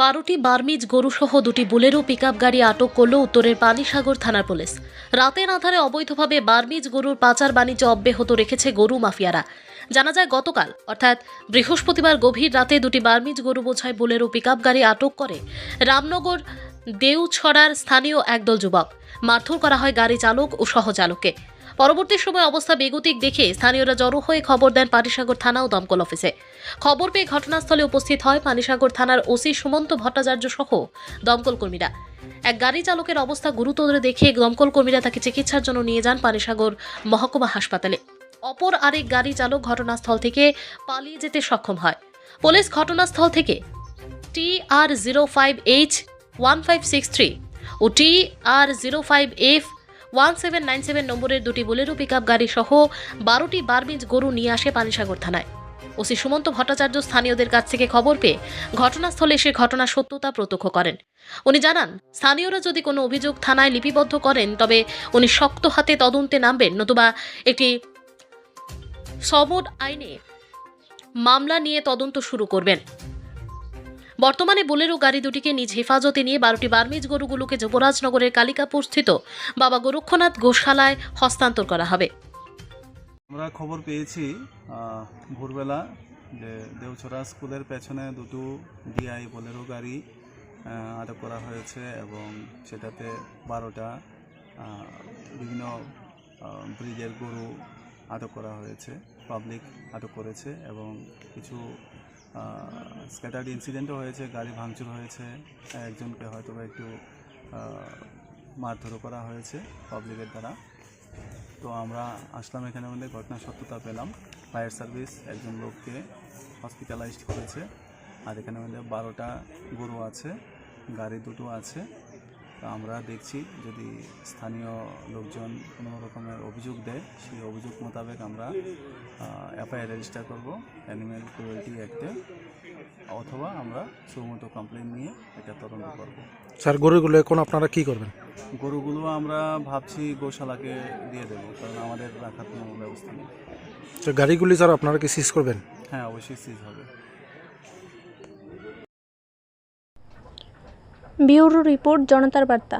বারোটি বার্মিজ গরুসহ দুটি Bolero pickup গাড়ি আটক করল উত্তরের পানিসাগর থানার পুলিশ। রাতের আধারে অবৈধভাবে বার্মিজ গরুর পাচার বাণিজ্য অব্যাহত রেখেছে গরু মাফিয়ারা। জানা যায়, গতকাল, অর্থাৎ বৃহস্পতিবার গভীর রাতে দুটি বার্মিজ গরু বোঝায় বুলেরো পিকআপ গাড়ি আটক করে রামনগর দেউছড়ার স্থানীয় একদল যুবক। মারধর করা হয় গাড়ি চালক ও সহচালককে। পরবর্তী সময় অবস্থা বেগতিক দেখে স্থানীয়রা জড়ো হয়ে খবর দেন পানিসাগর থানা ও দমকল অফিসে। খবর পেয়ে ঘটনাস্থলে উপস্থিত হয় পানিসাগর থানার ওসি সুমন্ত ভট্টাচার্য সহ দমকল কর্মীরা। এক গাড়ি চালকের অবস্থা গুরুতর দেখে দমকল কর্মীরা তাকে চিকিৎসার জন্য নিয়ে যান পানিসাগর মহকুমা হাসপাতালে। অপর আরেক গাড়ি চালক ঘটনাস্থল থেকে পালিয়ে যেতে সক্ষম হয়। পুলিশ ঘটনাস্থল থেকে T R zero five H one five six three ও T R zero five F one seven nine seven নম্বরের দুটি বোলেরো পিক আপ গাড়ি সহ বারোটি বারমিজ গরু নিয়ে আসে পানিসাগর থানায়। ওসি সুমন্ত ভট্টাচার্য স্থানীয়দের কাছ থেকে খবর পেয়ে ঘটনাস্থলে এসে ঘটনার সত্যতা প্রত্যক্ষ করেন। উনি জানান, স্থানীয়রা যদি কোনো অভিযোগ থানায় লিপিবদ্ধ করেন, তবে উনি শক্ত হাতে তদন্তে নামবেন, নতুবা একটি সমন আইনে মামলা নিয়ে তদন্ত শুরু করবেন। বর্তমানে বুলেরো গাড়ি দুটিকে নিজ হেফাজতে নিয়ে বারোটি বার্মিজ গরুগুলোকে যুবরাজনগরের কালিকাপুর স্থিত বাবা গোরক্ষনাথ গোশালায় হস্তান্তর করা হবে। আমরা খবর পেয়েছি ভোরবেলা যে দেওছড়া স্কুলের পেছনে দুটো ডিআই বোলেরো গাড়ি আটক করা হয়েছে এবং সেটাতে বারোটা বিভিন্ন ব্রিজের গরু আটক করা হয়েছে পাবলিক আটক করেছে এবং কিছু স্ক্যাটার্ড ইনসিডেন্টও হয়েছে, গাড়ি ভাঙচুর হয়েছে, একজনকে হয়তো বা একটু মারধরও করা হয়েছে পাবলিকের দ্বারা। তো আমরা আসলাম এখানে মধ্যে ঘটনার সত্যতা পেলাম। ফায়ার সার্ভিস একজন লোককে হসপিটালাইজড করেছে। আর এখানে মধ্যে বারোটা গরু আছে, গাড়ি দুটো আছে। তো আমরা দেখছি যদি স্থানীয় লোকজন কোনো রকমের অভিযোগ দেয় সেই অভিযোগ মোতাবেক আমরা এফআইআর রেজিস্টার করব অ্যানিম্যাল ক্রুয়েলটি অ্যাক্টে অথবা আমরা সুমতো কমপ্লেন নিয়ে এটা তদন্ত করব। স্যার গরুগুলো এখন আপনারা কি করবেন? গরুগুলো আমরা ভাবছি গোশালাকে দিয়ে দেবো কারণ আমাদের রাখার কোনো ব্যবস্থা নেই। স্যার গাড়িগুলি স্যার আপনারা কি সিজ করবেন? হ্যাঁ অবশ্যই সিজ হবে। ব্যুরো রিপোর্ট জনতার বার্তা।